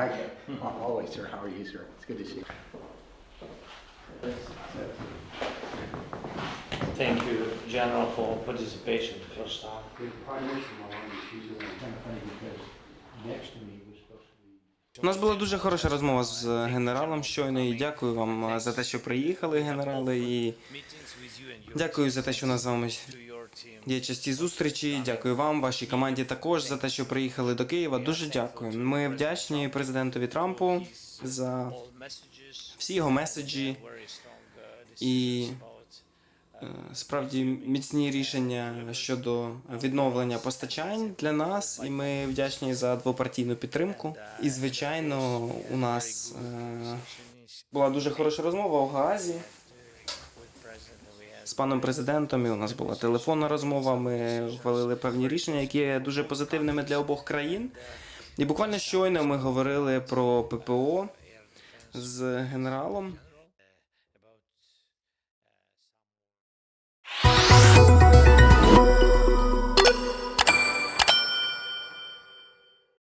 Hi, Al- always, sir. How are you, sir? It's good to see you. Thank you, General, for participation first time. The Prime Minister, my wife, she's kind of funny because next to me was supposed to be У нас була дуже хороша розмова з генералом щойно. І дякую вам е, за те, що приїхали, генерали. І дякую за те, що у нас з вами є часті зустрічі. Дякую вам, вашій команді також за те, що приїхали до Києва. Дуже дякую. Ми вдячні президентові Трампу за всі його меседжі і е, справді міцні рішення щодо відновлення постачань для нас, і ми вдячні за двопартійну підтримку. І звичайно, у нас е, була дуже хороша розмова у Гаазі з паном президентом. І у нас була телефонна розмова. Ми ухвалили певні рішення, які є дуже позитивними для обох країн. І буквально щойно ми говорили про ППО з генералом.